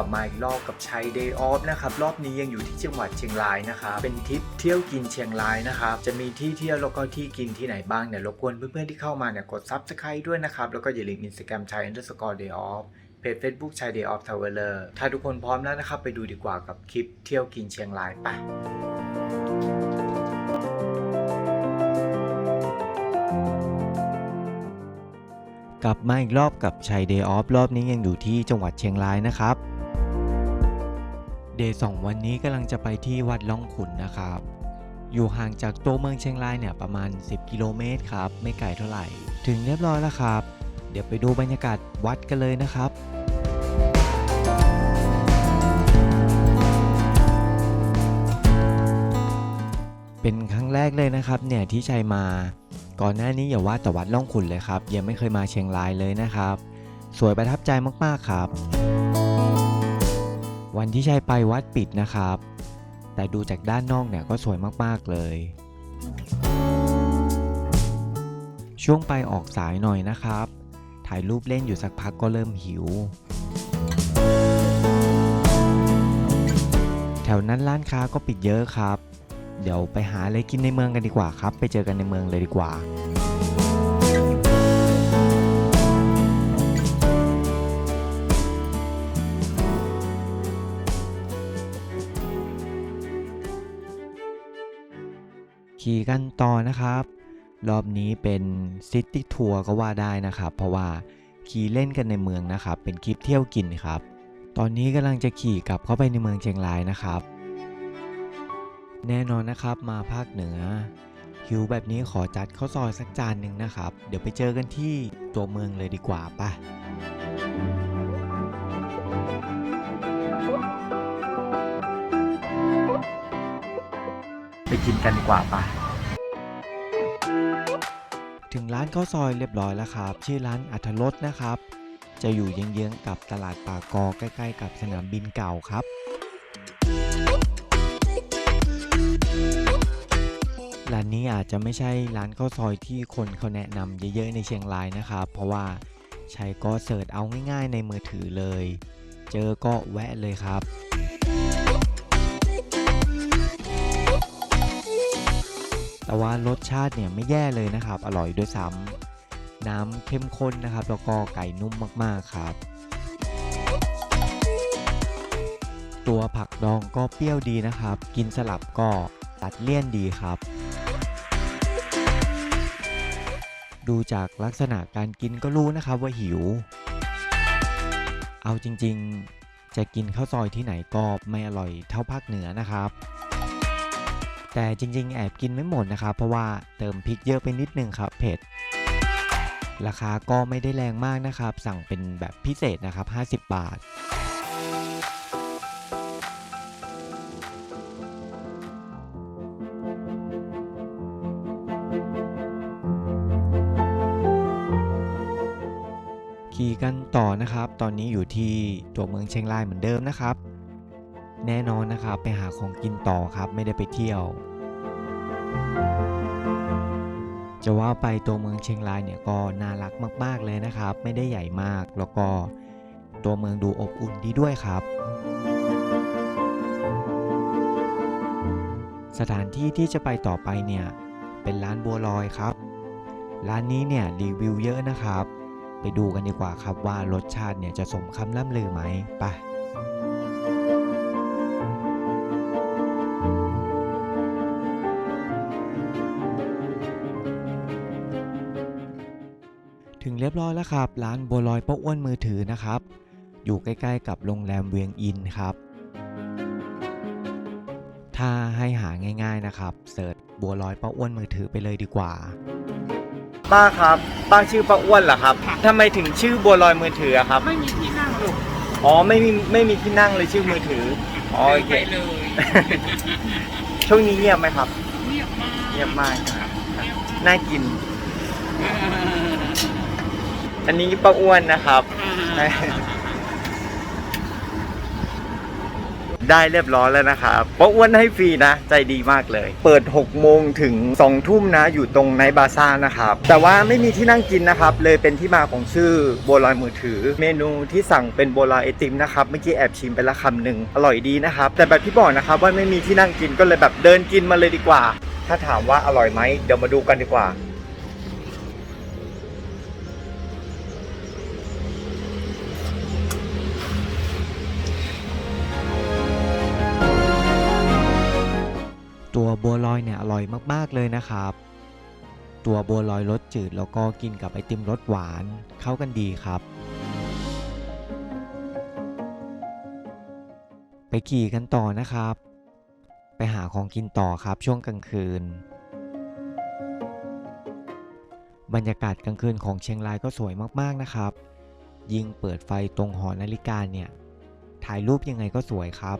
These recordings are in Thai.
ับกลับมาอีกรอบกับชัย Day Off นะครับรอบนี้ยังอยู่ที่จังหวัดเชียงรายนะครับเป็นทริปเที่ยวกินเชียงรายนะครับจะมีที่เที่ยวแล้วก็ที่กินที่ไหนบ้างเนี่ยรบกวนเพื่อนๆที่เข้ามาเนี่ยกด Subscribe ด้วยนะครับแล้วก็อย่าลืม Instagram ชัย underscore day off เพจ Facebook ชัย Day Off Traveler ถ้าทุกคนพร้อมแล้วนะครับไปดูดีกว่ากับคลิปเที่ยวกินเชียงรายไปกลับมาอีกรอบกับชัยเดย์ออฟรอบนี้ยังอยู่ที่จังหวัดเชียงรายนะครับ เดย์สองวันนี้กำลังจะไปที่วัดล่องขุนนะครับ อยู่ห่างจากตัวเมืองเชียงรายเนี่ยประมาณ 10 กิโลเมตรครับ ไม่ไกลเท่าไหร่ ถึงเรียบร้อยแล้วครับ เดี๋ยวไปดูบรรยากาศวัดกันเลยนะครับเป็นครั้งแรกเลยนะครับเนี่ยที่ชัยมา ก่อนหน้านี้อย่าว่าแต่วัดล่องขุนเลยครับยังไม่เคยมาเชียงรายเลยนะครับ สวยประทับใจมากๆครับ วันที่ชัยไปวัดปิดนะครับ แต่ดูจากด้านนอกเนี่ยก็สวยมากๆเลย ช่วงไปออกสายหน่อยนะครับ ถ่ายรูปเล่นอยู่สักพักก็เริ่มหิว แถวนั้นร้านค้าก็ปิดเยอะครับ เดี๋ยวไปหาอะไรกินในเมืองกันดีกว่าครับ ไปเจอกันในเมืองเลยดีกว่า ขี่กันต่อนะครับ รอบนี้เป็นซิตี้ทัวร์ก็ว่าได้นะครับ เพราะว่าขี่เล่นกันในเมืองนะครับ เป็นคลิปเที่ยวกินครับ ตอนนี้กำลังจะขี่กลับเข้าไปในเมืองเชียงรายนะครับ แน่นอนนะครับมาภาคเหนือหิวแบบนี้ขอจัดข้าวซอยสักจานหนึ่งนะครับ เดี๋ยวไปเจอกันที่ตัวเมืองเลยดีกว่าป่ะ ไปกินกันดีกว่าป่ะถึงร้านข้าวซอยเรียบร้อยแล้วครับ ชื่อร้านอัธรสนะครับ จะอยู่เยื้องๆกับตลาดปากกอใกล้ ๆ กับสนามบินเก่าครับ ร้านนี้อาจจะไม่ใช่ร้านข้าวซอยที่คนเขาแนะนำเยอะๆในเชียงรายนะครับ เพราะว่าใช้ก็เสิร์ชเอาง่ายๆในมือถือเลย เจอก็แวะเลยครับ แต่ว่ารสชาติเนี่ยไม่แย่เลยนะครับ อร่อยด้วยซ้ำน้ำเข้มข้นนะครับ แล้วก็ไก่นุ่มมากๆครับ ตัวผักดองก็เปรี้ยวดีนะครับ กินสลับก็ตัดเลี่ยนดีครับ ดูจากลักษณะการกินก็รู้นะครับว่าหิว เอาจริงๆ จะกินข้าวซอยที่ไหนก็ไม่อร่อยเท่าภาคเหนือนะครับ แต่จริงๆ แอบกินไม่หมดนะครับ เพราะว่าเติมพริกเยอะไปนิดนึงครับเผ็ด ราคาก็ไม่ได้แรงมากนะครับ สั่งเป็นแบบพิเศษนะครับ 50 บาทขี่กันต่อนะครับ ตอนนี้อยู่ที่ตัวเมืองเชียงรายเหมือนเดิมนะครับ แน่นอนนะครับไปหาของกินต่อครับไม่ได้ไปเที่ยว จะว่าไปตัวเมืองเชียงรายเนี่ยก็น่ารักมาก ๆเลยนะครับ ไม่ได้ใหญ่มากแล้วก็ตัวเมืองดูอบอุ่นดีด้วยครับ สถานที่ที่จะไปต่อไปเนี่ยเป็นร้านบัวลอยครับ ร้านนี้เนี่ยรีวิวเยอะนะครับ ไปดูกันดีกว่าครับว่ารสชาติเนี่ยจะสมคำล่ำลือไหมไป รียบร้อยแล้วครับ ร้านบัวลอยป้าอ้วนมือถือนะครับ อยู่ใกล้ๆ กับโรงแรมเวียงอินครับ ถ้าให้หาง่าย ๆนะครับเสิร์ชบัวลอยป้าอ้วนมือถือไปเลยดีกว่า ป้าครับ ป้าชื่อป้าอ้วนเหรอครับทำไมถึงชื่อบัวลอยมือถืออะครับ ไม่มีที่นั่งลูกอ๋อไม่มีไม่มีที่นั่งเลยชื่อมือถืออ๋อโอเค ไปเลย ช่วงนี้เงียบไหมครับ เงียบมากเงียบมากครับน่ากินอั นนี้ป้าอ้วนนะครับอ่านได้เรียบร้อยแล้วนะครับเพราะอ้วนให้ฟรีนะ ใจดีมากเลย เปิด 6 โมงถึง 2 ทุ่มนะ อยู่ตรงไนท์บาซ่านะครับ แต่ว่าไม่มีที่นั่งกินนะครับ เลยเป็นที่มาของชื่อโบราณมือถือ เมนูที่สั่งเป็นโบราณไอติมนะครับ เมื่อกี้แอบชิมไปละคำหนึ่งอร่อยดีนะครับ แต่แบบที่บอกนะครับว่าไม่มีที่นั่งกินก็เลยแบบเดินกินมาเลยดีกว่า ถ้าถามว่าอร่อยไหมเดี๋ยวมาดูกันดีกว่า ตัวบัวลอยเนี่ยอร่อยมากๆเลยนะครับ ตัวบัวลอยรสจืดแล้วก็กินกับไอติมรสหวานเข้ากันดีครับ ไปขี่กันต่อนะครับ ไปหาของกินต่อครับช่วงกลางคืน บรรยากาศกลางคืนของเชียงรายก็สวยมากๆนะครับ ยิ่งเปิดไฟตรงหอนาฬิกาเนี่ยถ่ายรูปยังไงก็สวยครับ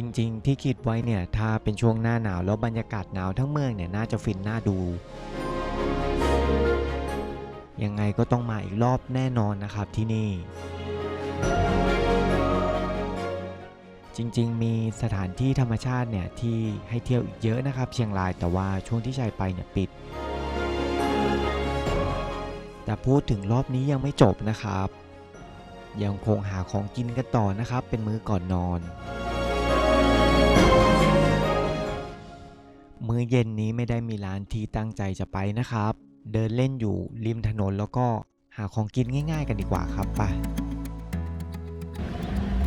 จริง ๆ ที่คิดไว้เนี่ย ถ้าเป็นช่วงหน้าหนาวแล้วบรรยากาศหนาวทั้งเมืองเนี่ยน่าจะฟินน่าดู ยังไงก็ต้องมาอีกรอบแน่นอนนะครับที่นี่ จริง ๆ มีสถานที่ธรรมชาติเนี่ยที่ให้เที่ยวอีกเยอะนะครับ เชียงรายแต่ว่าช่วงที่ชัยไปเนี่ยปิด แต่พูดถึงรอบนี้ยังไม่จบนะครับยังคงหาของกินกันต่อนะครับ เป็นมื้อก่อนนอน มื้อเย็นนี้ไม่ได้มีร้านที่ตั้งใจจะไปนะครับ เดินเล่นอยู่ริมถนนแล้วก็หาของกินง่าย ๆ กันดีกว่าครับไป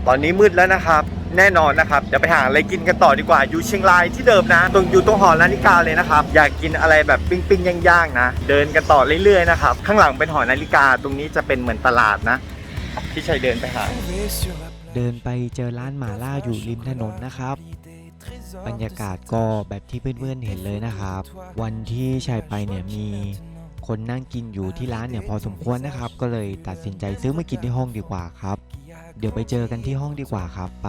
ตอนนี้มืดแล้วนะครับ แน่นอนนะครับเดี๋ยวไปหาอะไรกินกันต่อดีกว่า อยู่เชียงรายที่เดิมนะ ตรงอยู่ตรงหอนาฬิกาเลยนะครับ อยากกินอะไรแบบปิ้งปิ้งๆย่างๆนะ เดินกันต่อเรื่อยๆนะครับ ข้างหลังเป็นหอนาฬิกาตรงนี้จะเป็นเหมือนตลาดนะ ที่ชัยเดินไปหา เดินไปเจอร้านหมาล่าอยู่ริมถนนนะครับ บรรยากาศก็แบบที่เพื่อนๆเห็นเลยนะครับ วันที่ชายไปเนี่ยมีคนนั่งกินอยู่ที่ร้านเนี่ยพอสมควรนะครับ ก็เลยตัดสินใจซื้อมากินที่ห้องดีกว่าครับ เดี๋ยวไปเจอกันที่ห้องดีกว่าครับไป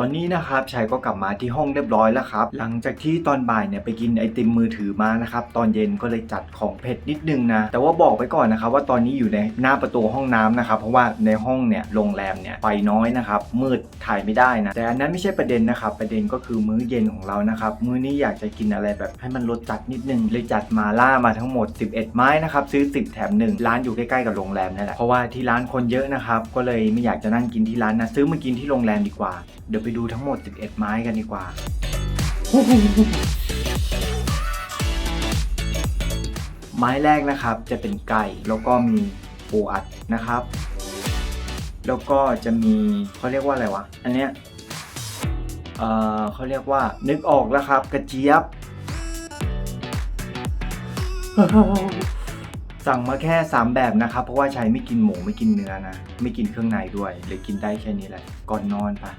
อนนี้นะครับชัยก็กลับมาที่ห้องเรียบร้อยแล้วครับ หลังจากที่ตอนบ่ายเนี่ยไปกินไอติมมือถือมานะครับ ตอนเย็นก็เลยจัดของเผ็ดนิดนึงนะ แต่ว่าบอกไปก่อนนะครับว่าตอนนี้อยู่ในหน้าประตูห้องน้ำนะครับ เพราะว่าในห้องเนี่ยโรงแรมเนี่ยไฟน้อยนะครับ มืดถ่ายไม่ได้นะ แต่อันนั้นไม่ใช่ประเด็นนะครับ ประเด็นก็คือมื้อเย็นของเรานะครับ มื้อนี้อยากจะกินอะไรแบบให้มันรสจัดนิดนึง เลยจัดมาล่ามาทั้งหมด 11 ไม้นะครับ ซื้อ 10 แถม1ร้านอยู่ใกล้ๆกับโรงแรมนั่นแหละ เพราะว่าที่ร้านคนเยอะนะครับ ก็เลยไม่อยากจะนั่งกินที่ร้านนะ ซื้อมากินที่โรงแรมดีกว่า เดี๋ยวไปดูทั้งหมด 11 ไม้กันดีกว่า ไม้แรกนะครับจะเป็นไก่แล้วก็มีปูอัดนะครับ แล้วก็จะมีเขาเรียกว่าอะไรวะ อันเนี้ยเอ่อเขาเรียกว่านึกออกแล้วครับ กระเจี๊ยบ สั่งมาแค่ 3 แบบนะครับ เพราะว่าชัยไม่กินหมูไม่กินเนื้อนะ ไม่กินเครื่องในด้วยเลยกินได้แค่นี้แหละ ก่อนนอนปะ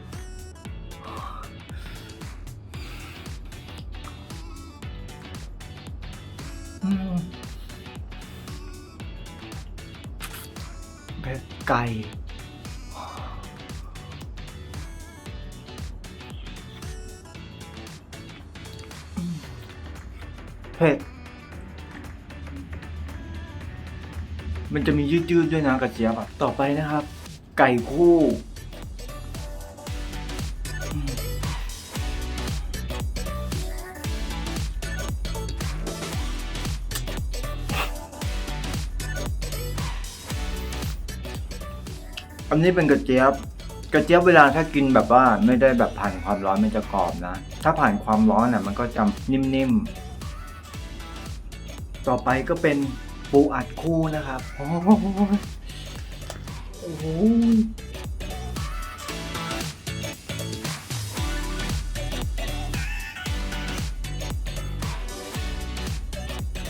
เผ็ดไก่เผ็ด มันจะมียืดๆด้วยนะกระเจี๊ยบอะต่อไปนะครับ ไก่คู่ อันนี้เป็นกระเจี๊ยบ กระเจี๊ยบเวลาถ้ากินแบบว่าไม่ได้แบบผ่านความร้อนมันจะกรอบนะ ถ้าผ่านความร้อนอะมันก็จะนิ่มๆ ต่อไปก็เป็นปูอัดคู่นะครับอ้โหโอ้โห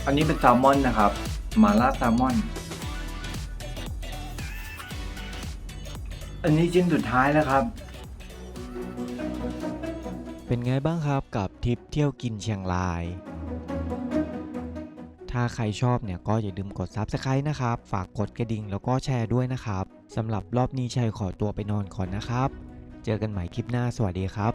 อันนี้เป็นแซลมอนนะครับ มาล่าแซลมอน อันนี้ชิ้นสุดท้ายแล้วครับ เป็นไงบ้างครับกับทริปเที่ยวกินเชียงราย ถ้าใครชอบเนี่ยก็อย่าลืมกด Subscribe นะครับ ฝากกดกระดิ่งแล้วก็แชร์ด้วยนะครับสำหรับรอบนี้ชัยขอตัวไปนอนก่อนนะครับ เจอกันใหม่คลิปหน้าสวัสดีครับ